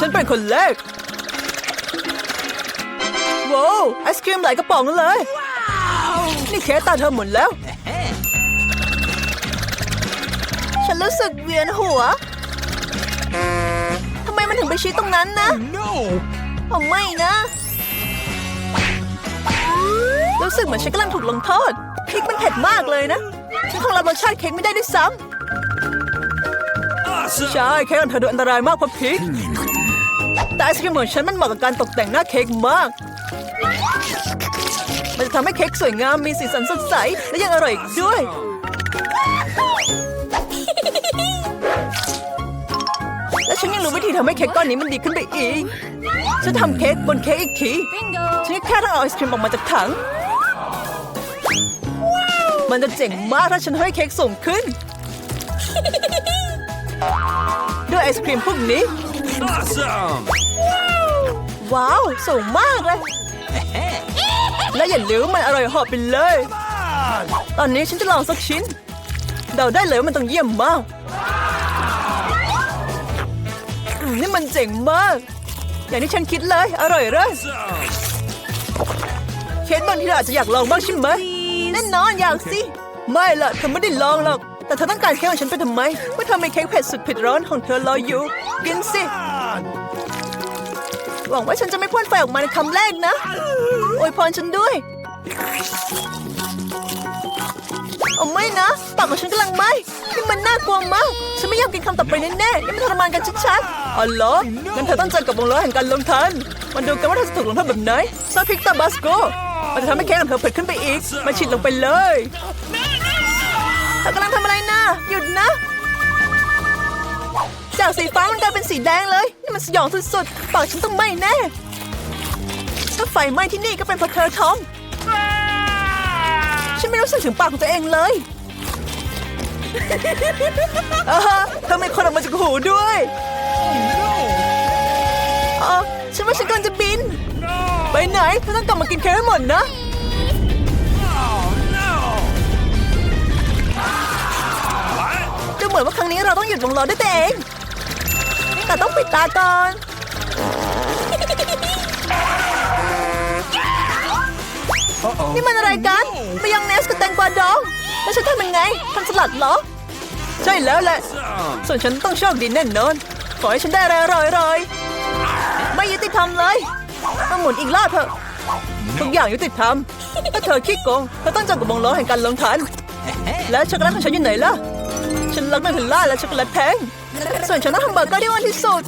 ฉันเป็นคนแรกว้าวไอศครีมหลายกระป๋องเลย นี่เคสตาเธอหมดแล้ว ฉันรู้สึกเวียนหัว ทำไมมันถึงไปชี้ตรงนั้นนะ No! ผมไม่นะ รู้สึกเหมือนฉันกำลังถูกลงโทษพริกมันเผ็ดมากเลยนะ ฉันคงรับรสชาติเค้กไม่ได้ด้วยซ้ำ Awesome! ใช่เค้กของเธอดูอันตรายมากเพราะพริกแต่ไอศครีมของฉันมันเหมาะกับการตกแต่งหน้าเค้กมาก มันจะทำให้เค้กสวยงามมีสีสันสดใส และยังอร่อยอีกด้วย และฉันยังรู้วิธีทำให้เค้กก้อนนี้มันดีขึ้นไปอีก ฉันทำเค้กบนเค้กอีกที Bingo! ฉันแค่ต้องเอาไอศครีมออกมาจากถัง มันจะเจ๋งมากถ้าฉันให้เค้กสูงขึ้น ด้วยไอศครีมพวกนี้ Awesome! ว้าว สูงมากเลย และอย่าลืมมันอร่อยเหอบไปเลย ตอนนี้ฉันจะลองสักชิ้น เดาได้เลยว่ามันต้องเยี่ยมมากอืมนี่มันเจ๋งมาก อย่างที่ฉันคิดเลย อร่อยเลย Awesome! เคสบางทีเราอาจจะอยากลองบ้างใช่ไหมแน่นอนอยากสิ ไม่ล่ะเธอไม่ได้ลองหรอก แต่เธอต้องการเค้กของฉันไปทำไมเมื่อเธอมีเค้กเผ็ดสุดเผ็ดร้อนของเธอรออยู่ กินสิ หวังว่าฉันจะไม่พ่นไฟออกมาในคำแรกนะ อวยพรฉันด้วยเอาไม่นะปากของฉันกำลังไหมนี่มันน่ากลัวมากฉันไม่ยากกินคำต่อไปแน่ๆนี่มันทรมานกันชัดๆอ๋อเหรองั้นเธอต้องเจอกับวงล้อแห่งการลงทันมาดูกันว่าเธอจะถูกลงโทษแบบไหนซอสพริกตาบาสโกมันจะทำให้เค้กของเธอเผ็ดขึ้นไปอีกมาฉีดลงไปเลย ธอกำลังทำอะไรนะหยุดนะ จากสีฟ้ามันกลายเป็นสีแดงเลยนี่มันสยองสุดๆปากฉันต้องไหม้แน่ถ้าไฟไหม้ที่นี่ก็เป็นเพราะเธอทอมฉันไม่รู้สึกถึงปากของตัวเองเลยอ่าฮะเธอมีคนออกมาจากหูด้วยอ๋อฉันว่าฉันกำลังจะบิน ไปไหนเธอต้องกลับมากินเค้กให้หมดนะ เหมือนว่าครั้งนี้เราต้องหยุดวงล้อด้วยตัวเอง แต่ต้องปิดตาก่อน Uh-oh. นี่มันอะไรกันมายองเนสกับแตงกวาดอง แล้วฉันทำยังไงทำสลัดเหรอ ใช่แล้วแหละ Awesome! ส่วนฉันต้องโชคดีแน่นอน ขอให้ฉันได้อะไรอร่อยๆ ไม่ยุติธรรมเลยมาหมุนอีกรอบเถอะทุกอย่างยุติธรรมถ้าเธอขี้โกงเธอต้องเจอกับวงล้อแห่งการลงทัน แล้วช็อกโกแลตของฉันอยู่ไหนล่ะ ฉันรักนันเทลล่าและช็อกโกแลตแพงส่วนฉันต้องทำเบอร์เกอร์ที่อ้วนที่สุด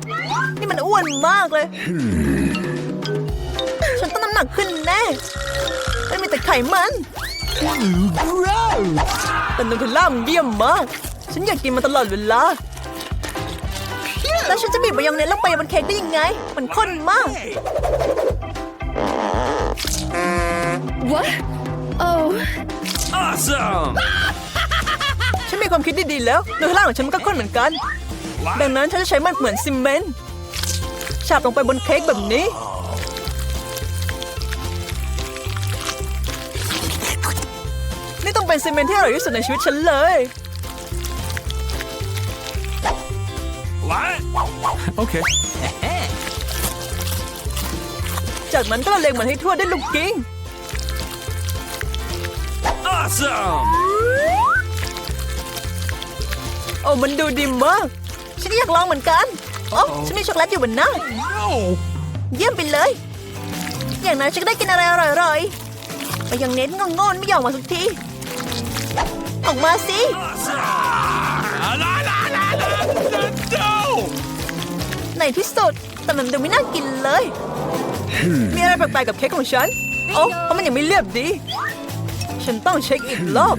นี่มันอ้วนมากเลย ฉันต้องน้ำหนักขึ้นแน่ไม่มีแต่ไขมัน Gross! แต่นูเทลล่ามันเยี่ยมมาก ฉันอยากกินมันตลอดเวลา แล้วฉันจะบีบมายองเนสลงไปบนเค้กได้ยังไง มันข้นมาก What? Oh, Awesome! ฉันมีความคิดดีๆแล้วนูเทลล่าของฉันมันก็ข้นเหมือนกัน ดังนั้นฉันจะใช้มันเหมือนซีเมนต์ฉาบลงไปบนเค้กแบบนี้ นี่ต้องเป็นซีเมนต์ที่อร่อยที่สุดในชีวิตฉันเลย What? Okay. จากนั้นก็ละเลงมันให้ทั่วด้วยลูกกิ้ง Awesome! โอ้มันดูดีมาก ฉันก็อยากลองเหมือนกัน โอ้ฉันมีช็อกโกแลตอยู่บนหน้า No! เยี่ยมไปเลย อย่างนั้นฉันก็ได้กินอะไรอร่อยๆไปยังเน้นงงๆไม่ยอมมาสักที ออกมาสิ Awesome! La, la, la, la, la, no! ในที่สุดแต่มันดูไม่น่ากินเลย มีอะไรแปลกๆกับเค้กของฉัน โอ้เพราะมันยังไม่เรียบดี ฉันต้องเช็คอีกรอบ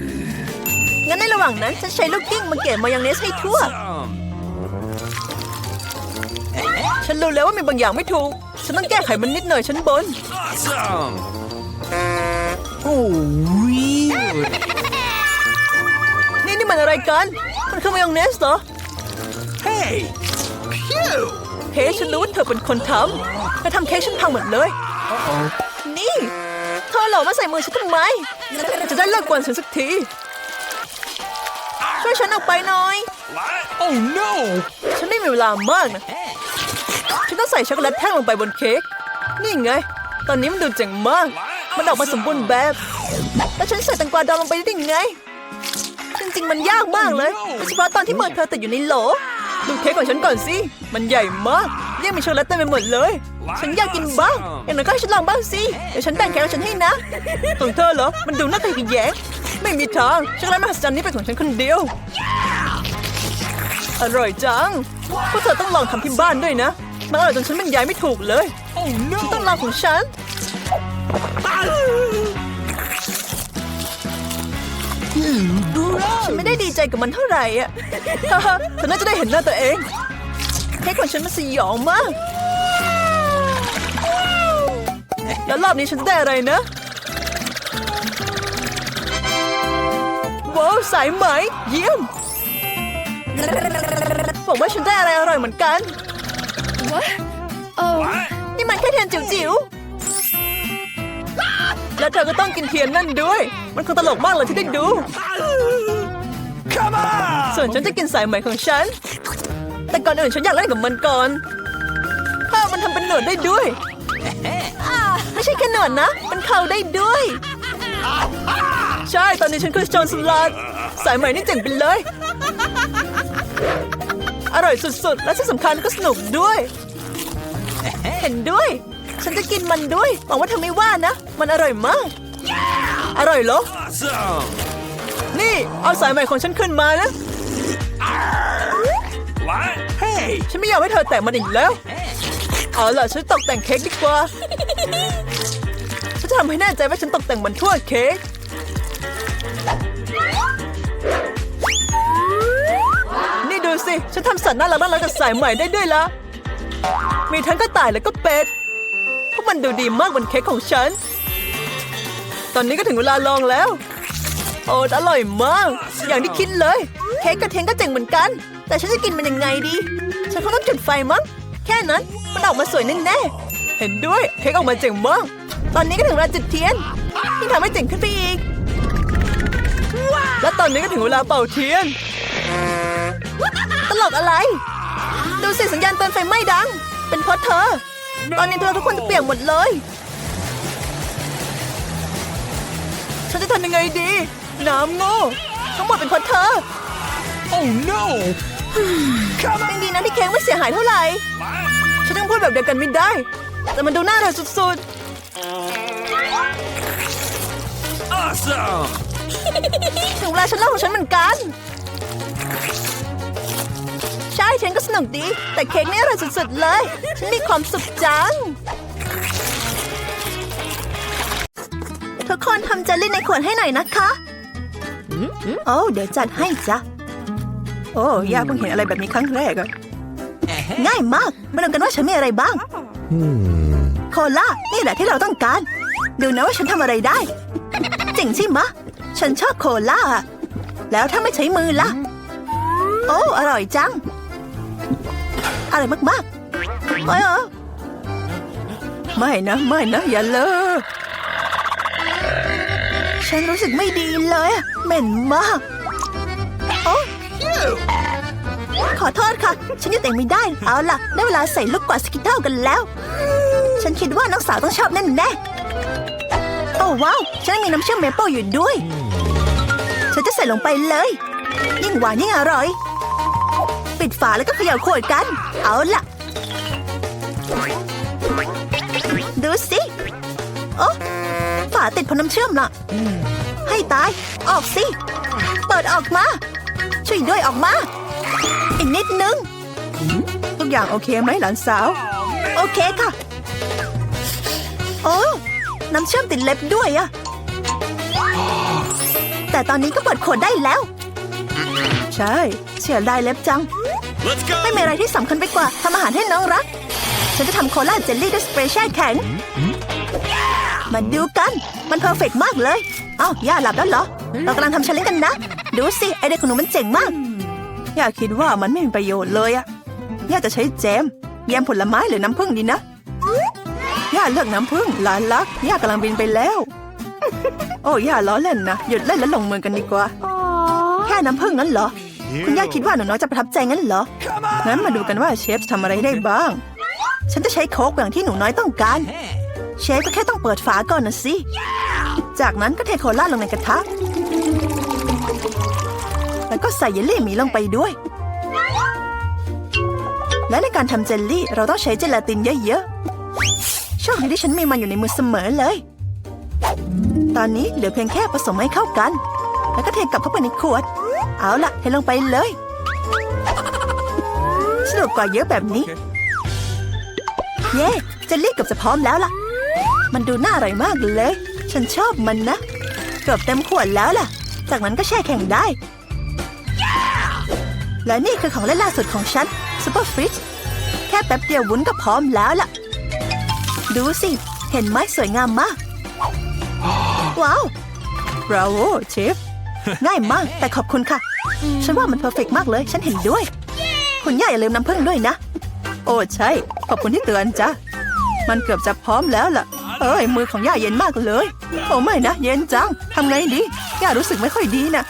งั้นในระหว่างนั้นฉันใช้ลูกกิ้งมาเกะมายองเนสให้ทั่ว Awesome! ฉันรู้แล้วว่ามีบางอย่างไม่ถูก ฉันต้องแก้ไขมันนิดหน่อยชั้นบน Awesome! Oh, weird! นี่นี่มันอะไรกัน มันคือมายองเนสเหรอ Hey! Pew! เฮ้ฉันรู้ว่าเธอเป็นคนทำเธอทำเค้กฉันพังหมดเลย Uh-oh. นี่ เธอเหลอมาใส่มือฉันทำไม จะได้เลิกกวนฉันสักที ช่วยฉันออกไปหน่อย What? Oh, no! ฉันไม่มีเวลามากนะ ฉันต้องใส่ช็อกโกแลตแท่งลงไปบนเค้ก นี่ไง ตอนนี้มันดูเจ๋งมาก มันออกมาสมบูรณ์แบบ แล้วฉันใส่แตงกวาดองลงไปได้ยังไง จริงๆ มันยากมากเลยโดยเฉพาะตอนที่มือเธอติดอยู่ในโหล ดูเค้กของฉันก่อนสิ มันใหญ่มากยังมีช็อกโกแลตเต็มไปหมดเลย ฉันอยากกินบ้างอย่างนั้นก็ให้ฉันลองบ้างสิเดี๋ยวฉันแบ่งเค้กของฉันให้นะของเธอเหรอ มันดูน่าขยะแยงไม่มีทางช็อกโกแลตมหัศจรรย์นี้เป็นของฉันคนเดียว อร่อยจังพวกเธอต้องลองทำที่บ้านด้วยนะ มันอร่อยจนฉันบรรยายไม่ถูกเลย Oh ฉัน no! ต้องลองของฉัน ฉันไม่ได้ดีใจกับมันเท่าไหร่อะเธอน่าจะได้เห็นหน้าตัวเองเค้กของฉันมันสยองมาก แล้วรอบนี้ฉันได้อะไรนะ ว้าว สายไหม เยี่ยมบอกว่าฉันได้อะไรอร่อยเหมือนกัน What? Oh, นี่มันแค่เทียนจิ๋วๆ แล้วเธอก็ต้องกินเทียนนั่นด้วย มันคงตลกมากเลยที่ได้ดู Come on! ส่วนฉันจะกินสายไหมของฉัน แต่ก่อนอื่นฉันอยากเล่นกับมันก่อนถ้ามันทำเป็นหนวดได้ด้วยอ่าไม่ใช่แค่หนวดนะ มันเข่าได้ด้วย ใช่ตอนนี้ฉันคือโจนสลัดสายไหมนี่เจ๋งไปเลย อร่อยสุดๆ และที่สำคัญก็สนุกด้วย เห็นด้วย ฉันจะกินมันด้วย หวังว่าเธอไม่ว่านะ มันอร่อยมาก อร่อยเหรอ Awesome! นี่เอาสายใหม่ของฉันขึ้นมานะ What? Hey! ฉันไม่อยากให้เธอแตะมันอีกแล้ว เอาล่ะฉันตกแต่งเค้กดีกว่า ฉันจะทำให้แน่ใจว่าฉันตกแต่งมันทั่วเค้ก นี่ดูสิ ฉันทำสัตว์น่ารักน่ารักกับสายใหม่ได้ด้วยละมีทั้งกระต่ายและก็เป็ด พวกมันดูดีมากบนเค้กของฉัน ตอนนี้ก็ถึงเวลาลองแล้ว โอ้อร่อยมาก อย่างที่คิดเลย เค้กกระเทียมก็เจ๋งเหมือนกัน แต่ฉันจะกินมันยังไงดี ฉันคงต้องจุดไฟมั้ง แค่นั้น มันออกมาสวยแน่ๆ เห็นด้วย เค้กออกมาเจ๋งมาก ตอนนี้ก็ถึงเวลาจุดเทียน ที่ทำให้เจ๋งขึ้นไปอีก และตอนนี้ก็ถึงเวลาเป่าเทียน ตลกอะไร ดูสิสัญญาณเตือนไฟไหม้ดัง เป็นเพราะเธอ ตอนนี้เธอทุกคนจะเปียกหมดเลย ฉันจะทำยังไงดี น้ำโง่ทั้งหมดเป็นเพราะเธอ Oh no! Come ยังดีนะที่เค้กไม่เสียหายเท่าไหร่ on! ฉันยังพูดแบบเดียวกันไม่ได้ แต่มันดูน่าอร่อยสุด Awesome! ๆถึงเวลาฉันเล่าของฉันเหมือนกันใช่ ฉันก็สนุกดี แต่เค้กนี่อร่อยสุดๆเลย ฉันมีความสุขจัง ทุกคนทำเจลลี่ในขวดให้หน่อยนะคะโอ้เดี๋ยวจัดให้จ้ะ โอ้ย่าเพิ่งเห็นอะไรแบบนี้ครั้งแรกอะง่ายมาก มาดูกันว่าฉันมีอะไรบ้างโคล่า นี่แหละที่เราต้องการ ดูนะว่าฉันทำอะไรได้เจ๋งใช่ไหมฉันชอบโคล่า แล้วถ้าไม่ใช้มือล่ะ โอ้ อร่อยจัง อร่อยมากๆ ไม่เหรอไม่นะ ไม่นะ อย่าเลยฉันรู้สึกไม่ดีเลยเหม็นมากโอ้ขอโทษค่ะ ฉันยังแต่งไม่ได้ เอาล่ะ ได้เวลาใส่ลูกกวาดสกิทเทิลกันแล้ว ฉันคิดว่าน้องสาวต้องชอบแน่แน่โอ้ว้าว ฉันมีน้ำเชื่อมเมเปิลอยู่ด้วย ฉันจะใส่ลงไปเลย ยิ่งหวานยิ่งอร่อย ปิดฝาแล้วก็เขย่าขวดกัน เอาล่ะ ดูสิ โอ้ฝาติดพอน้ำเชื่อมล่ะ ให้ตาย ออกสิ เปิดออกมา ช่วยด้วยออกมา อีกนิดนึง ทุกอย่างโอเคไหมหลานสาว โอเคค่ะ โอ้น้ำเชื่อมติดเล็บด้วยอะแต่ตอนนี้ก็เปิดขวดได้แล้ว ใช่ เสียดายเล็บจัง ไม่มีอะไรที่สำคัญไปกว่าทำอาหารให้น้องรัก ฉันจะทำโคลาเจลลี่ด้วยสเปรย์แช่แข็ง มาดูกัน มันเพอร์เฟกต์มากเลย เอ้าย่าหลับแล้วเหรอ เรากำลังทำชาเลนจ์กันนะ ดูสิ ไอเด็กของหนูมันเจ๋งมาก ย่าคิดว่ามันไม่มีประโยชน์เลยอะย่าจะใช้แจม แยมผลไม้หรือน้ำผึ้งดีนะ ย่าเลือกน้ำผึ้งหลานรัก ย่ากำลังบินไปแล้ว โอ้ย่าล้อเล่นนะ หยุดเล่นแล้วลงมือกันดีกว่า แค่น้ำผึ้งนั้นเหรอ คุณย่าคิดว่าหนูน้อยจะประทับใจงั้นเหรอ งั้นมาดูกันว่าเชฟจะทำอะไรได้บ้าง ฉันจะใช้โค้กอย่างที่หนูน้อยต้องการ เชฟก็แค่ต้องเปิดฝาก่อนนะสิ จากนั้นก็เทโคล่าลงในกระทะ แล้วก็ใส่เยลลี่หมีลงไปด้วย และในการทำเจลลี่เราต้องใช้เจลาตินเยอะๆ โชคดีที่ฉันมีมันอยู่ในมือเสมอเลย ตอนนี้เหลือเพียงแค่ผสมให้เข้ากัน แล้วก็เทกลับเข้าไปในขวด เอาล่ะเทลงไปเลยสนุกกว่าเยอะแบบนี้ เย้เจลลี่เกือบจะพร้อมแล้วล่ะ มันดูน่าอร่อยมากเลย ฉันชอบมันนะ เกือบเต็มขวดแล้วล่ะ จากนั้นก็แช่แข็งได้ และนี่คือของเล่นล่าสุดของฉันซูเปอร์ฟริชแค่แป๊บเดียววุ้นก็พร้อมแล้วล่ะ ดูสิ เห็นไหมสวยงามมาก ว้าวบราโวเชฟ ง่ายมากแต่ขอบคุณค่ะ ฉันว่ามันเพอร์เฟกมากเลย ฉันเห็นด้วย คุณย่าอย่าลืมน้ำผึ้งด้วยนะ โอ้ใช่ ขอบคุณที่เตือนจ้ะ มันเกือบจะพร้อมแล้วล่ะ เอ้ยมือของย่าเย็นมากเลย โอ้ไม่นะ เย็นจังทำไงดี ย่ารู้สึกไม่ค่อยดีนะ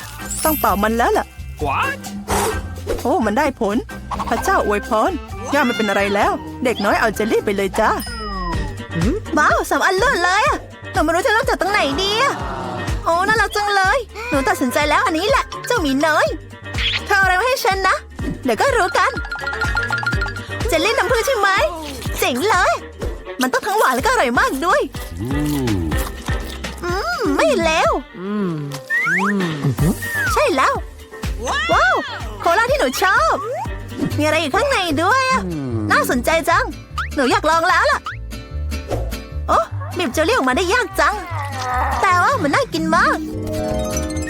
ต้องเป่ามันแล้วล่ะ What? โอ้ มันได้ผล พระเจ้าอวยพร ย่าไม่เป็นอะไรแล้ว เด็กน้อยเอาเจลลี่ไปเลยจ้าว้าวสามอันเลิศเลยอะหนูไม่รู้จะเริ่มจากตรงไหนดีอะโอ้ น่ารักจังเลย หนูตัดสินใจแล้วอันนี้แหละ เจ้าหมีน้อย เธอเอาอะไรมาให้ฉันนะ เดี๋ยวก็รู้กันเจลลี่น้ำผึ้งใช่ไหม เจ๋งเลย มันต้องทั้งหวานแล้วก็อร่อยมากด้วย อืม ไม่เลวใช่แล้ว ว้าว โคลาที่หนูชอบ มีอะไรอยู่ข้างในด้วย น่าสนใจจัง หนูอยากลองแล้วล่ะ โอ้บีบเจลลี่ออกมาได้ยากจัง แต่ว่ามันน่ากินมาก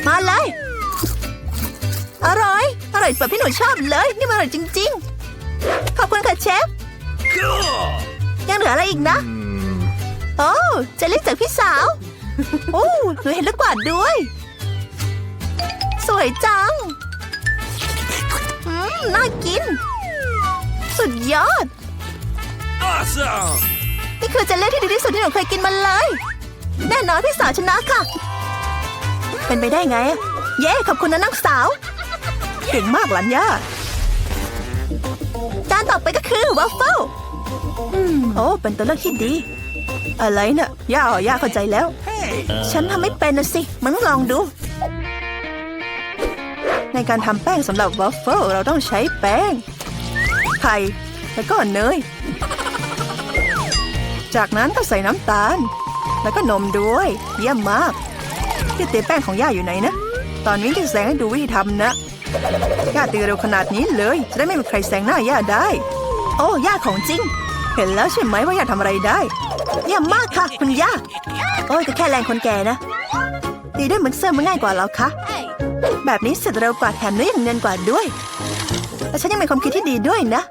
มาเลย อร่อย อร่อยแบบที่หนูชอบเลย นี่มันอร่อยจริง ๆ ขอบคุณค่ะเชฟ Cool. ยังเหลืออะไรอีกนะ โอ้เจลลี่จากพี่สาว โอ้หนูเห็นลูกกวาดด้วย สวยจัง อืม น่ากิน สุดยอด Awesome. นี่คือเจลลี่ที่ดีที่สุดที่หนูเคยกินมาเลย แน่นอนพี่สาวชนะค่ะ เป็นไปได้ไง เย้ขอบคุณนะน้องสาว เก่งมากหลานย่าจานต่อไปก็คือวัฟเฟิลโอ้เป็นตัวเลือกที่ดี อะไรเนะ่ะย่าอ๋อย่าเข้าใจแล้ว Hey. ฉันทำไม่เป็นนะสิมันต้องลองดู ในการทำแป้งสำหรับวัฟเฟิลเราต้องใช้แป้ง ไข่แล้วก็เนย จากนั้นก็ใส่น้ำตาล แล้วก็นมด้วย เยี่ยมมาก ที่ตีแป้งของย่าอยู่ไหนนะ ตอนนี้จะแสดงให้ดูวิธีทำนะ ย่าตีเร็วขนาดนี้เลย จะได้ไม่มีใครแซงหน้าย่าได้ โอ้ย่าของจริง เห็นแล้วใช่ไหมว่าย่าทำอะไรได้เยี่ยมมากค่ะ คุณย่า โอ้ยก็แค่แรงคนแก่นะ ตีด้วยเหมือนเสื้อมันง่ายกว่าแล้วคะแบบนี้เสร็จเร็วกว่าแถมเนื้อยังเนียนกว่าด้วย และฉันยังมีความคิดที่ดีด้วยนะ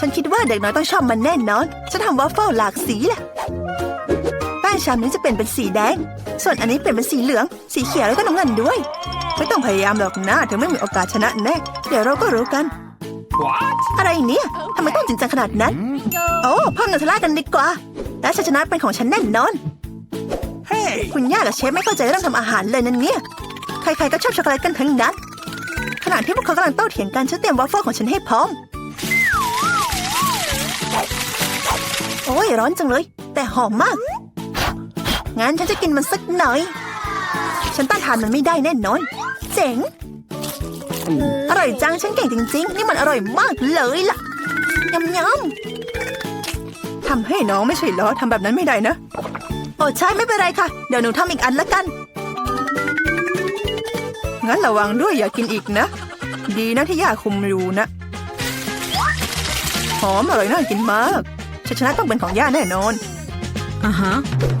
ฉันคิดว่าเด็กน้อยต้องชอบมันแน่นอน ฉันทำวอฟเฟิลหลากสีแหละ ชามนี้จะเป็นเป็นสีแดง ส่วนอันนี้เปลี่ยนเป็นสีเหลือง สีเขียวแล้วก็น้ำเงินด้วย ไม่ต้องพยายามหรอกนะเธอไม่มีโอกาสชนะแน่เดี๋ยวเราก็รู้กัน What? อะไรเนี่ยทำไมต้องจริงจังขนาดนั้น โอ้เพิ่มเนยทลากันดีกว่า และชัยชนะเป็นของฉันแน่นอน Hey. คุณย่ากับเชฟไม่เข้าใจเรื่องทำอาหารเลยนั่นเนี่ย ใครๆก็ชอบช็อกโกแลตกันทั้งนั้น ขณะที่พวกเขากำลังโต้เถียงกันฉันเตรียมวอฟเฟิลของฉันให้พร้อม โอ้ยร้อนจังเลย แต่หอมมาก งั้นฉันจะกินมันสักหน่อย ฉันต้านทานมันไม่ได้แน่นอน เจ๋ง อร่อยจัง ฉันเก่งจริง ๆ นี่มันอร่อยมากเลยล่ะยำยำทำให้น้องไม่ใช่เหรอทำแบบนั้นไม่ได้นะ โอ้ใช่ไม่เป็นไรค่ะ เดี๋ยวหนูทำอีกอันละกัน งั้นระวังด้วยอย่ากินอีกนะ ดีนะที่ย่าคุมอยู่นะ หอมอร่อยน่ากินมากชัยชนะต้องเป็นของย่าแน่นอน อ่าฮะ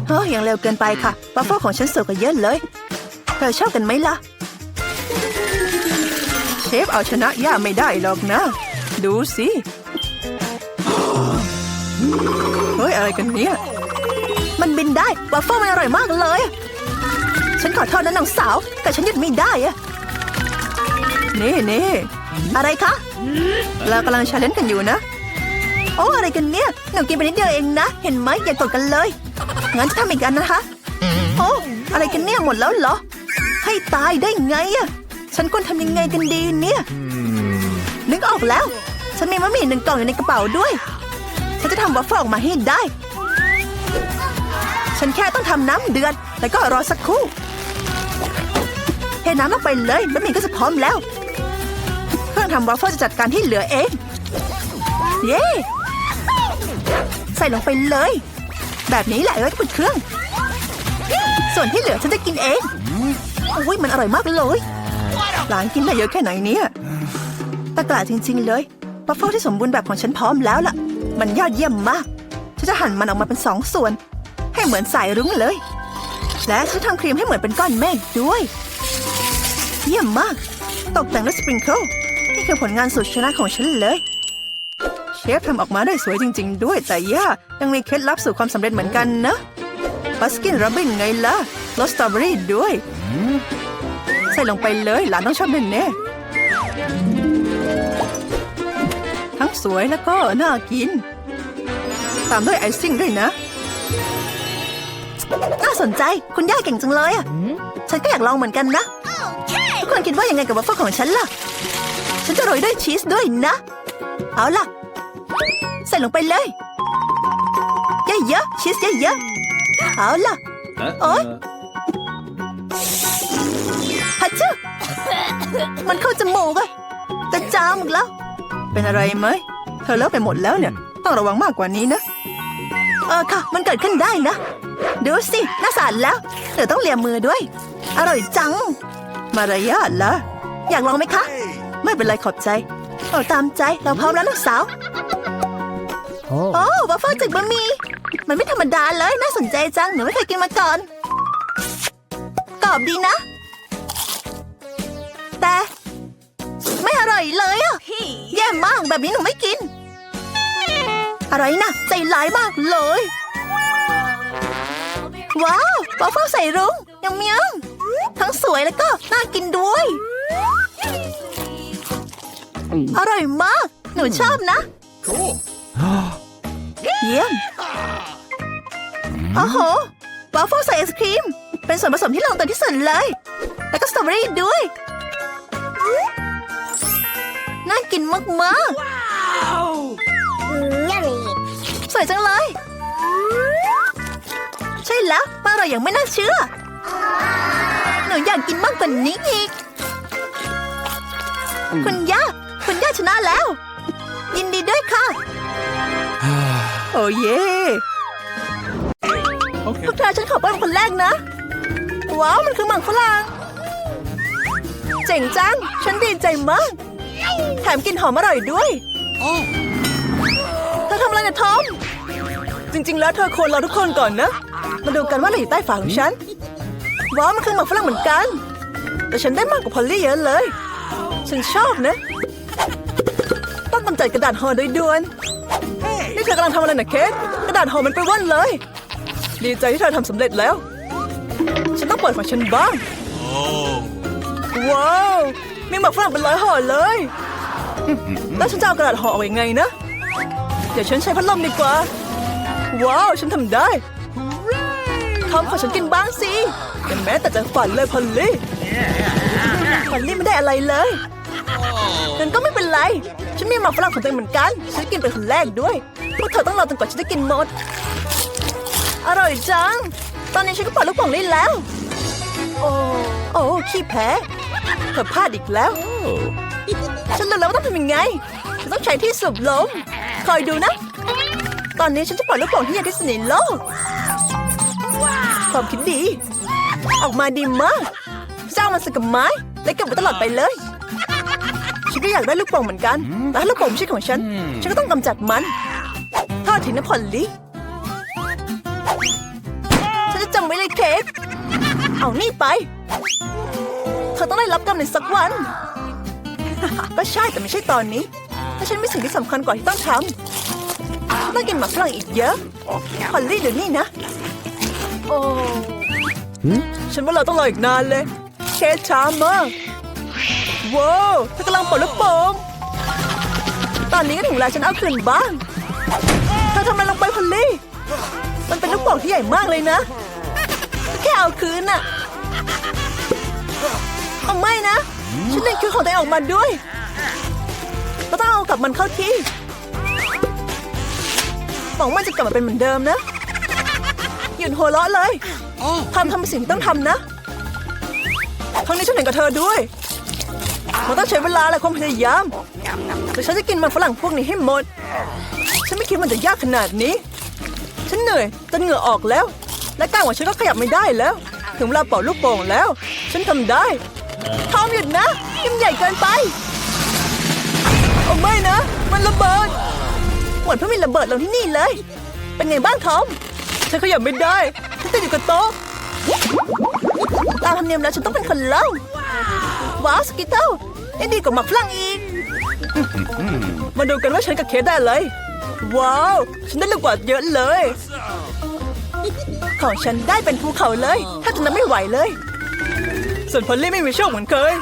เฮ้ยยังเร็วเกินไปค่ะบัฟเฟอร์ของฉันสวยกว่าเยอะเลย เธอชอบกันไหมล่ะ เชฟเอาชนะย่าไม่ได้หรอกนะ ดูสิ เฮ้ย อะไรกันเนี่ย มันบินได้วัฟเฟิลมันอร่อยมากเลย ฉันขอโทษนะน้องสาว แต่ฉันหยุดไม่ได้อะนี่นี่อะไรคะ เรากำลังชาเลนจ์กันอยู่นะ อ้อะไรกันเนี่ยหนูกินไปนิดเดียวเองนะ เห็นไหมอย่ากดกันเลย งั้นจะทำอีกอันนะคะ โอ้อะไรกันเนี่ยหมดแล้วเหรอ ให้ตายได้ไงอะฉันควรทำยังไงกันดีเนี่ย นึกออกแล้ว ฉันมีมะหมี่หนึ่งกล่องอยู่ในกระเป๋าด้วย ฉันจะทำวัฟเฟิลออกมาให้ได้ ฉันแค่ต้องทำน้ำเดือด แล้วก็รอสักครู่เทน้ำลงไปเลยบะหมี่ก็จะพร้อมแล้ว เครื่องทำวัฟเฟิลจะจัดการที่เหลือเอง เย้ ใส่ลงไปเลย แบบนี้แหละแล้วก็ปิดเครื่อง ส่วนที่เหลือฉันจะกินเองอุ้ยมันอร่อยมากเลยหลานกินได้เยอะแค่ไหนเนี่ยตะกร้าจริง ๆ เลยวัฟเฟิลที่สมบูรณ์แบบของฉันพร้อมแล้วล่ะ มันยอดเยี่ยมมาก ฉันจะหั่นมันออกมาเป็นสองส่วน ให้เหมือนสายรุ้งเลย และฉันทำครีมให้เหมือนเป็นก้อนเมฆด้วย เยี่ยมมาก ตกแต่งด้วยสปริงเกิลนี่คือผลงานสุดชนะของฉันเลย เชฟทำออกมาได้สวยจริง ๆ ด้วยแต่ย่ายังมีเคล็ดลับสู่ความสำเร็จเหมือนกันนะบัสกินรับบินไงล่ะรสสตรอเบอรี่ด้วย ใส่ลงไปเลยหลานต้องชอบแน่ๆทั้งสวยแล้วก็น่ากิน ตามด้วยไอซิ่งด้วยนะ น่าสนใจคุณย่าเก่งจังเลยอะ ฉันก็อยากลองเหมือนกันนะทุกคนคิดว่ายังไงกับวัฟเฟิลของฉันล่ะ ฉันจะโรยด้วยชีสด้วยนะ เอาล่ะ ใส่ลงไปเลยเยอะๆชีสเยอะๆเอาล่ะโอ๊ยฮัชชะมันเข้าจมูกอะจะจามอีกแล้ว เป็นอะไรไหมเธอเลอะไปหมดแล้วเนี่ย ต้องระวังมากกว่านี้นะเออค่ะ มันเกิดขึ้นได้นะ ดูสิน่าสานแล้วเดี๋ยวต้องเลียมือด้วย อร่อยจัง มารยาทละอยากลองไหมคะ ไม่เป็นไรขอบใจ เอาตามใจเราพร้อมแล้วลูกสาว โอ้วัฟเฟิลจากบะหมี่มันไม่ธรรมดาเลยน่าสนใจจังหนูไม่เคยกินมาก่อนกรอบดีนะ แต่ ไม่อร่อยเลยอะแย่มากแบบนี้หนูไม่กิน อะไรนะใจร้ายมากเลย ว้าววัฟเฟิลใส่รุ้งยำยำทั้งสวยแล้วก็น่ากินด้วย อร่อยมาก หนูชอบนะ เยี่ยมโอ้โหวัฟเฟิลใส่ไอศครีม เป็นส่วนผสมที่ลงตัวที่สุดเลย แล้วก็สตรอเบอรี่ด้วย น่ากินมากๆสวยจังเลย ใช่แล้วมันอร่อยอย่างไม่น่าเชื่อ หนูอยากกินมากกว่านี้อีก คุณย่า คุณย่าชนะแล้ว ยินดีด้วยค่ะ โอ้เย่ Okay. พวกเธอฉันขอเป็นคนแรกนะ ว้าว มันคือหมังฝรั่งเจ๋งจัง ฉันดีใจมาก แถมกลินหอมอร่อยด้วยเธอทำอะไรนะทอม จริง ๆ แล้วเธอควรรอทุกคนก่อนนะ มาดูกันว่าอะไรอยู่ใต้ฝาของฉัน ว้าว มันคือหมักฝรั่งเหมือนกัน แต่ฉันได้มากกว่าพอลลี่เยอะเลย ฉันชอบนะ ต้องกำจัดกระดาษห่อโดยด่วน นี่เธอกำลังทำอะไรนะเคสกระดาษห่อมันไปว่อนเลย ดีใจที่เธอทำสำเร็จแล้ว ฉันต้องเปิดของฉันบ้าง ว้าวมีหมักฝรั่งเป็นร้อยห่อเลย แล้วฉันจะเอากระดาษห่อออกยังไงนะ เดี๋ยวฉันใช้พัดลมดีกว่า ว้าว ฉันทำได้ทอมขอฉันกินบ้างสิแต่แม้แต่จะฝันเลยพอลลี่พอลลี่ไม่ได้อะไรเลย งั้นก็ไม่เป็นไร ฉันมีหมักฝรั่งของตัวเองเหมือนกัน ฉันกินเป็นคนแรกด้วย พวกเธอต้องรอจนกว่าฉันจะกินหมด อร่อยจัง ตอนนี้ฉันก็ปล่อยลูกโป่งได้แล้ว โอ้โอ้ขี้แพ้เธอพลาดอีกแล้ว ฉันรู้แล้วว่าต้องทำยังไง ฉันต้องใช้ที่สูบลม คอยดูนะ ตอนนี้ฉันจะปล่อยลูกโป่งที่ใหญ่ที่สุดในโลกความคิดดี ออกมาดีมากเจ้ามันสกับไม้และเก็บไว้ตลอดไปเลย นก็อยากได้ลูกโป่งเหมือนกัน แต่ถ้าลูกโป่งไม่ใช่ของฉัน ฉันก็ต้องกำจัดมันทอดทิ้งนะพอลลี่ฉันจะจำไว้เลยเคสเอานี่ไป เธอต้องได้รับกรรมในสักวัน ก็ใช่แต่ไม่ใช่ตอนนี้ ถ้าฉันมีสิ่งที่สำคัญกว่าที่ต้องทำฉันต้องกินหมากฝรั่งอีกเยอะพอลลี่เดี๋ยวนี้นะ โอ้ฉันว่าเราต้องรออีกนานเลยเคสช้ามาก ว้าวเธอกำลังปลดลูกโป่งตอนนี้ก็ถึงเวลาฉันเอาคืนบ้างเธอทำอะไรลงไปพอลลี่ มันเป็นลูกโป่งที่ใหญ่มากเลยนะ แค่เอาคืนน่ะเอาไม่นะ ฉันเล่นคิวของตัวเองออกมาด้วยเราต้องเอากลับมันเข้าที่หวังว่าจะกลับมาเป็นเหมือนเดิมนะ หยุดหัวเราะเลยทำทำสิ่งที่ต้องทำนะครั้งนี้ฉันเห็นกับเธอด้วย มันต้องใช้เวลาและความพยายามแต่ฉันจะกินมันฝรั่งพวกนี้ให้หมด ฉันไม่คิดมันจะยากขนาดนี้ ฉันเหนื่อยจนเหงื่อออกแล้ว และก้ามของฉันก็ขยับไม่ได้แล้ว ถึงเวลาเป่าลูกโป่งแล้ว ฉันทำได้ทอมหยุดนะยิ่งใหญ่เกินไปโอ้ไม่นะ มันระเบิดเหมดเพื่อมีระเบิดลงที่นี่เลย เป็นไงบ้างทอม ฉันขยับไม่ได้ ฉันติดอยู่กับโต๊ะตามธรรมเนียมแล้วฉันต้องเป็นคนเล่าว้าวสกิตเติล ยังดีกว่าหมักฝรั่งอีก มาดูกันว่าฉันกับเคสได้อะไรว้าว ฉันได้ลูกกว่าดเยอะเลย ของฉันได้เป็นภูเขาเลย ถ้าจะนับไม่ไหวเลย ส่วนพอลลี่ไม่มีโชคเหมือนเคย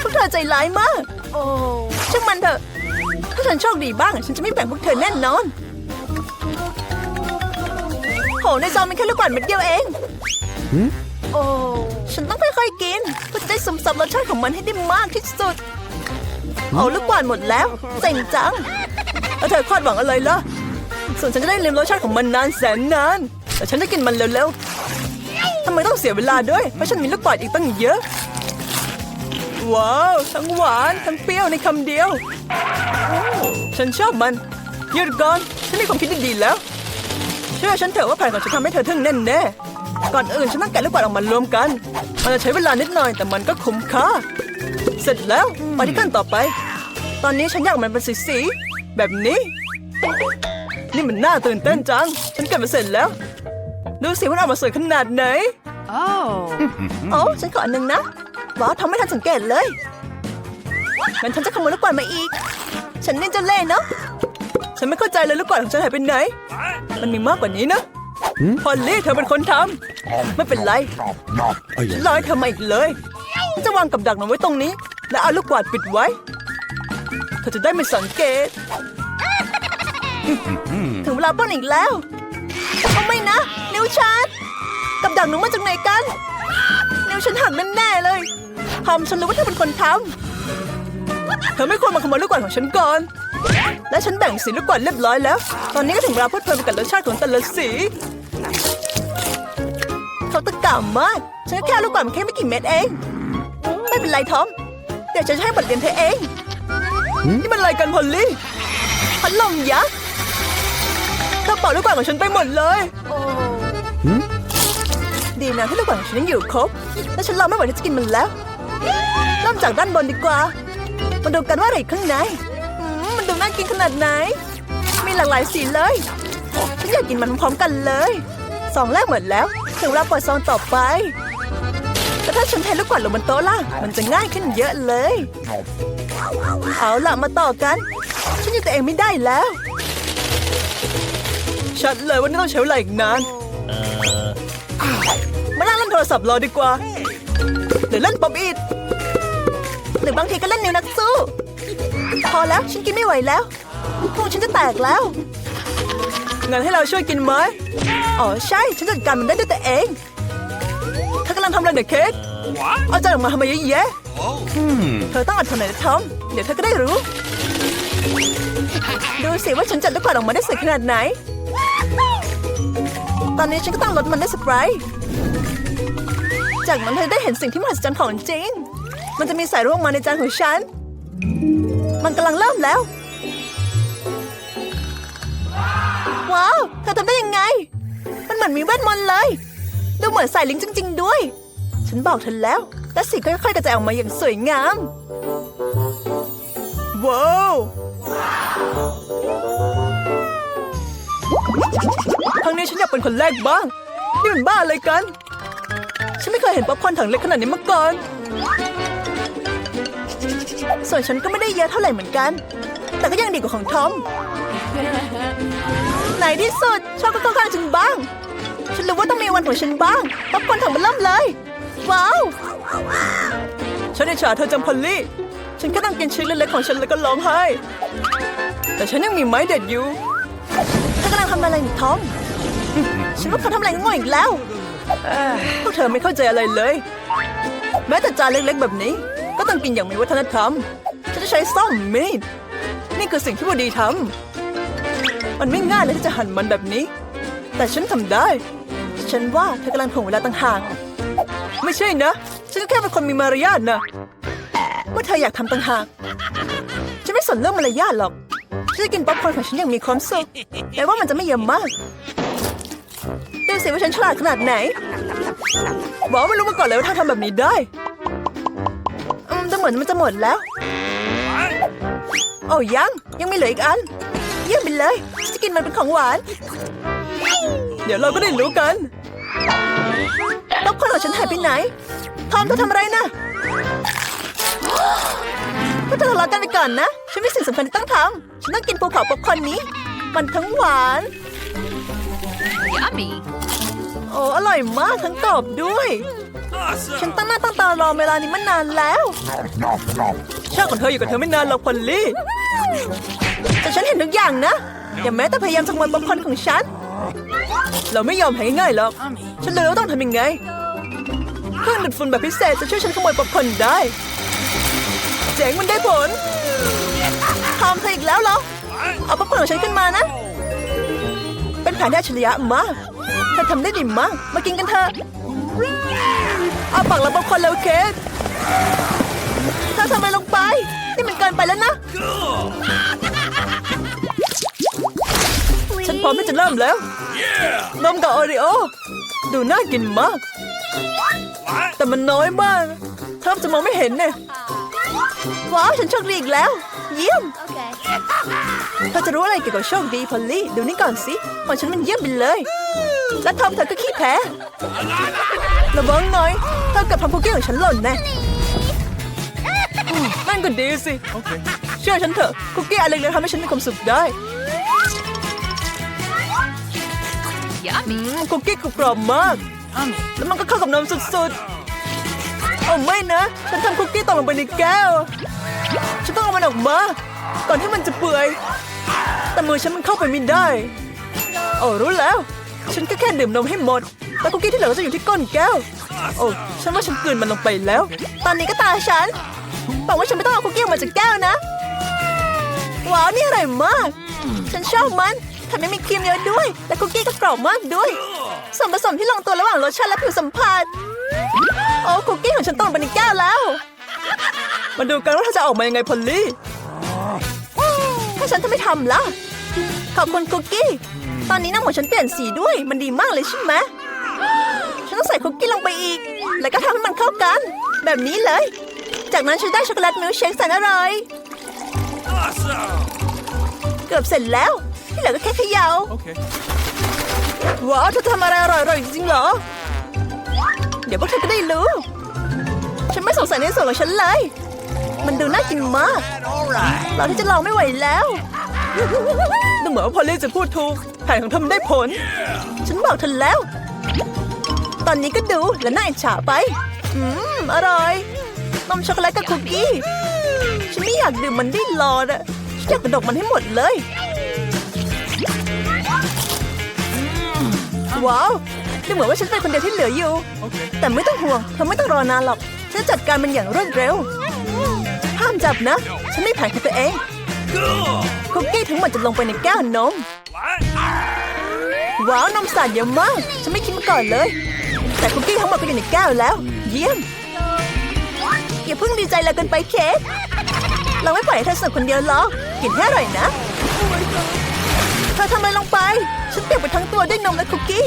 พวกเธอใจร้ายมากช่างมันเถอะ ถ้าฉันโชคดีบ้าง ฉันจะไม่แบ่งพวกเธอแน่นอน โหในซองมีแค่ลูกกวาดเม็ดเดียวเอง โอ้ฉันต้องค่อยๆกินเพื่อจะได้ซึมซับรสชาติของมันให้ได้มากที่สุด เอาลูกกวาดหมดแล้วเจ๋งจังแล้วเธอคาดหวังอะไรล่ะ ส่วนฉันจะได้ลืมรสชาติของมันนานแสนนาน แต่ฉันจะกินมันเร็วๆทำไมต้องเสียเวลาด้วย เพราะฉันมีลูกกวาดอีกตั้งเยอะ ว้าว ทั้งหวานทั้งเปรี้ยวในคำเดียว ฉันชอบมันหยุดก่อนฉันมีความคิดดีๆแล้ว เชื่อฉันเถอะว่าแผนของฉันทำให้เธอทึ่งแน่แน่ๆ ก่อนอื่นฉันต้องแกะลูกกวาดออกมารวมกัน มันจะใช้เวลานิดหน่อยแต่มันก็คุ้มค่า เสร็จแล้วไปที่ขั้นต่อไป ตอนนี้ฉันอยากมันเป็นสีๆแบบนี้ นี่มันน่าตื่นเต้นจัง ฉันแกะมาเสร็จแล้ว ดูสิว่ามันออกมาสวยขนาดไหน Oh. โอ้ฉันขออันหนึ่งนะว้าวทำไม่ทันสังเกตเลยงั้นฉันจะขโมยลูกกวาดมาอีก ฉันนี่จะเล่ห์เนาะฉันไม่เข้าใจเลยลูกกวาดของฉันหายไปไหน มันมีมากกว่านี้นะ พอลลี่เธอเป็นคนทำไม่เป็นไรฉันรอให้เธอมาอีกเลยฉันจะวางกับดักมันไว้ตรงนี้ และเอาลูกกวาดปิดไว้ เธอจะได้ไม่สังเกต ถึงเวลาปล้นอีกแล้วเอาไม่นะ นิ้วฉันกับดักหนูมาจากไหนกัน นิ้วฉันหักแน่ๆเลยทอมฉันรู้ว่าเธอเป็นคนทำเธอไม่ควรมาขโมยลูกกวาดของฉันก่อน และฉันแบ่งสีลูกกวาดเรียบร้อยแล้ว ตอนนี้ก็ถึงเวลาเพลิดเพลินไปกับรสชาติของแต่ละสี เขาตะก่ามาก ฉันก็แค่เอาลูกกวาดมาแค่ไม่กี่เม็ดเอง ไม่เป็นไรทอม เดี๋ยวฉันจะให้บทเรียนเธอเอง นี่มันอะไรกันพอลลี่พัดลมยักษ์เธอเป่าลูกกวาดของฉันไปหมดเลยดีนะที่ลูกกวาดของฉันยังอยู่ครบ และฉันรอไม่ไหวที่จะกินมันแล้วเริ่มจากด้านบนดีกว่า มาดูกันว่าอะไรอยู่ข้างในอืมมันดูน่ากินขนาดไหน มีหลากหลายสีเลย ฉันอยากกินมันพร้อมกันเลยซองแรกหมดแล้ว ถึงเวลาเปิดซองต่อไปแต่ถ้าฉันเทลูกกวาดลงบนโต๊ะล่ะ มันจะง่ายขึ้นเยอะเลย เอาล่ะมาต่อกัน ฉันอยู่ตัวเองไม่ได้แล้ว ชัดเลยว่านี่ต้องใช้เวลาอีกนานมานั่งเล่นโทรศัพท์รอดีกว่า หรือเล่นป๊อปอีดหรือบางทีก็เล่นนิวนักสู้ พอแล้วฉันกินไม่ไหวแล้วพุงฉันจะแตกแล้ว งั้นให้เราช่วยกินไหมอ๋อใช่ ฉันจัดการมันได้ด้วยตัวเองเธอกำลังทำอะไรเด็กเค้กเอาจานออกมาทำไมเยอะแยะเธอต้องอดทนหน่อยนะทอมเดี๋ยวเธอก็ได้รู้ ดูสิว่าฉันจัดลูกกวาดออกมาได้สวยขนาดไหน ตอนนี้ฉันก็ต้องลดมันด้วยสเปรย์จากนั้นเธอได้เห็นสิ่งที่มหัศจรรย์ของจริง มันจะมีสายร่วงมาในจานของฉัน มันกำลังเริ่มแล้ว ว้าว เธอทำได้ยังไง มันเหมือนมีเวทมนต์เลย ดูเหมือนสายลิงจริง ๆ ด้วย ฉันบอกเธอแล้ว และสีค่อยๆกระจายออกมาอย่างสวยงาม ว้าวครั้งนี้ฉันอยากเป็นคนแรกบ้าง นี่มันบ้าอะไรกัน ฉันไม่เคยเห็นป๊อปคอร์นถังเล็กขนาดนี้มาก่อน ส่วนฉันก็ไม่ได้เยอะเท่าไหร่เหมือนกัน แต่ก็ยังดีกว่าของทอม ไหนที่สุดชอบก็เข้าข้างฉันบ้าง ฉันรู้ว่าต้องมีวันของฉันบ้างป๊อปคอร์นถังมันเริ่มเลย ว้าว ฉันอิจฉาเธอจังพอลลี่ ฉันแค่ต้องกินชิ้นเล็กๆของฉันแล้วก็ร้องไห้ แต่ฉันยังมีไม้เด็ดอยู่เธอกำลังทำอะไรอยู่ทอมฉันว่าเขาทำอะไรง่อยอีกแล้วเอ้ยพวกเธอไม่เข้าใจอะไรเลย แม้แต่จานเล็กๆแบบนี้ ก็ต้องกินอย่างมีวัฒนธรรม ฉันจะใช้ซ่อมมีดนี่คือสิ่งที่วดีท มันไม่ง่ายเลยที่จะหั่นมันแบบนี้ แต่ฉันทำได้ ฉันว่าเธอกำลังถ่วงเวลาต่างหาก ไม่ใช่นะ ฉันก็แค่เป็นคนมีมารยาทนะเมื่อเธออยากทำต่างหาก ฉันไม่สนเรื่องมารยาทหรอก ฉันจะกินป๊อปคอร์นของฉันอย่างมีความสุขแต่ว่ามันจะไม่เยอะมมากดูสิว่าฉันฉลาดขนาดไหน บอกว่าไม่รู้มาก่อนเลยว่าเธอทำแบบนี้ได้อืมแต่เหมือนมันจะหมดแล้ว โอ้ยัง ยังไม่เหลืออีกอัน เยี่ยมไปเลย จะกินมันเป็นของหวาน เดี๋ยวเราก็ได้รู้กันป๊อปคอร์นของฉันหายไปไหน ทอมเธอทำอะไรนะพวกเธอทะเลาะกันไปก่อนนะ ฉันมีสิ่งสำคัญที่ต้องทำฉันต้องกินภูเขาป๊อปคอร์นนี้ มันทั้งหวาน Yummy. โอ้อร่อยมากทั้งกรอบด้วย ฉัน Awesome. ตั้งหน้าตั้งตารอเวลานี้มานานแล้วชาติของเธออยู่กับเธอไม่นานหรอกพอลลี่ แต่ฉันเห็นทุกอย่างนะ อย่าแม้แต่พยายามจะขโมยป๊อปคอร์นของฉัน เราไม่ยอมแพ้ง่ายๆหรอก ฉันเลยว่าต้องทำยังไง เครื่องดูดฝุ่นแบบพิเศษจะช่วยฉันขโมยป๊อปคอร์นได้ เจ๋งมันได้ผลทำเธออีกแล้วเหรอ เอาป๊อปคอร์นของฉันขึ้นมานะ เป็นแผนที่อัจฉริยะมากเธอทำได้ดีมาก มากินกันเถอะเอาปากเราบางคนแล้วเคสเธอทำอะไรลงไป นี่มันเกินไปแล้วนะ ฉันพร้อมที่จะเริ่มแล้ว Yeah. นมกับโอริโอ ดูน่ากินมาก What? แต่มันน้อยมากแทบจะมองไม่เห็นเนี่ยว้าวฉันโชคดีอีกแล้ว เยี่ยม Okay. เธอจะรู้อะไรเกี่ยวกับโชคดีพอลลี่ดูนี่ก่อนสิของฉันมันเยี่ยมไปเลย และทอมเธอก็ขี้แพ้ระวังหน่อยเธอกับทำคุกกี้ของฉันหล่นแน่อืมนั่นก็ดีสิ Okay. เชื่อฉันเถอะคุกกี้อะไรเล็กๆทำให้ฉันมีความสุขได้ Yummy. อืมคุกกี้กรอบมาก แล้วมันก็เข้ากับนมสุดๆโอ้ไม่นะ ฉันทำคุกกี้ตกลงไปในแก้ว ฉันต้องเอามันออกมาก่อนที่มันจะเปื่อย แต่มือฉันมันเข้าไปไม่ได้ โอ้รู้แล้ว ฉันก็แค่ดื่มนมให้หมด แต่คุกกี้ที่เหลือก็จะอยู่ที่ก้นแก้ว โอ้ฉันว่าฉันกลืนมันลงไปแล้ว ตอนนี้ก็ตาฉันบอกว่าฉันไม่ต้องเอาคุกกี้ออกมาจากแก้วนะ ว้าว นี่อร่อยมาก ฉันชอบมัน แถมยังมีครีมเยอะด้วย และคุกกี้ก็กรอบมากด้วย ส่วนผสมที่ลงตัวระหว่างรสชาติและผิวสัมผัส โอ้คุกกี้ของฉันตกลงไปในแก้วแล้ว มาดูกันว่าเธอจะออกมายังไงพอลลี่ ถ้าฉันจะไม่ทำล่ะ ขอบคุณคุกกี้ ตอนนี้น้ำของฉันเปลี่ยนสีด้วย มันดีมากเลยใช่ไหมฉันต้องใส่คุกกี้ลงไปอีก แล้วก็ทำให้มันเข้ากัน แบบนี้เลย จากนั้นฉันได้ช็อกโกแลตมิลค์เชคแสนอร่อย Awesome. เกือบเสร็จแล้ว ที่เหลือก็แค่เขยา่า Okay. ว้าวเธอทำอะไรอร่อยๆจริงๆเหรอ เดี๋ยวพวกเธอก็ได้รู้ ฉันไม่สงสัยในส่วนของฉันเลย มันดูน่ากินมาก All right. เราที่จะลองไม่ไหวแล้วดูเหมือนว่าพอลลี่จะพูดถูกแผนของเธอมันได้ผล ฉันบอกเธอแล้ว ตอนนี้ก็ดูและน่าอิจฉาไป อืม อร่อยนมช็อกโกแลตกับคุกกี้ ฉันไม่อยากดื่มมันได้รอดอะฉันอยากกระดกมันให้หมดเลย ว้าวดูเหมือนว่าฉันเป็นคนเดียวที่เหลืออยู่ แต่ไม่ต้องห่วงเธอไม่ต้องรอนานหรอก ฉันจัดการมันอย่างรวดเร็ว ห้ามจับนะ ฉันไม่แผนของตัวเองคุกกี้ทั้งหมดจะลงไปในแก้วนม ว้าวนมสดเยอะมาก ฉันไม่คิดมาก่อนเลย แต่คุกกี้ทั้งหมดก็อยู่ในแก้วแล้ว เยี่ยม อย่าเพิ่งดีใจเลยเกินไปเค้กเราไม่ปล่อยให้เธอสนุกคนเดียวหรอกกินให้อร่อยนะ เธอทำอะไรลงไป ฉันเปียไปทั้งตัวด้วยนมและคุกกี้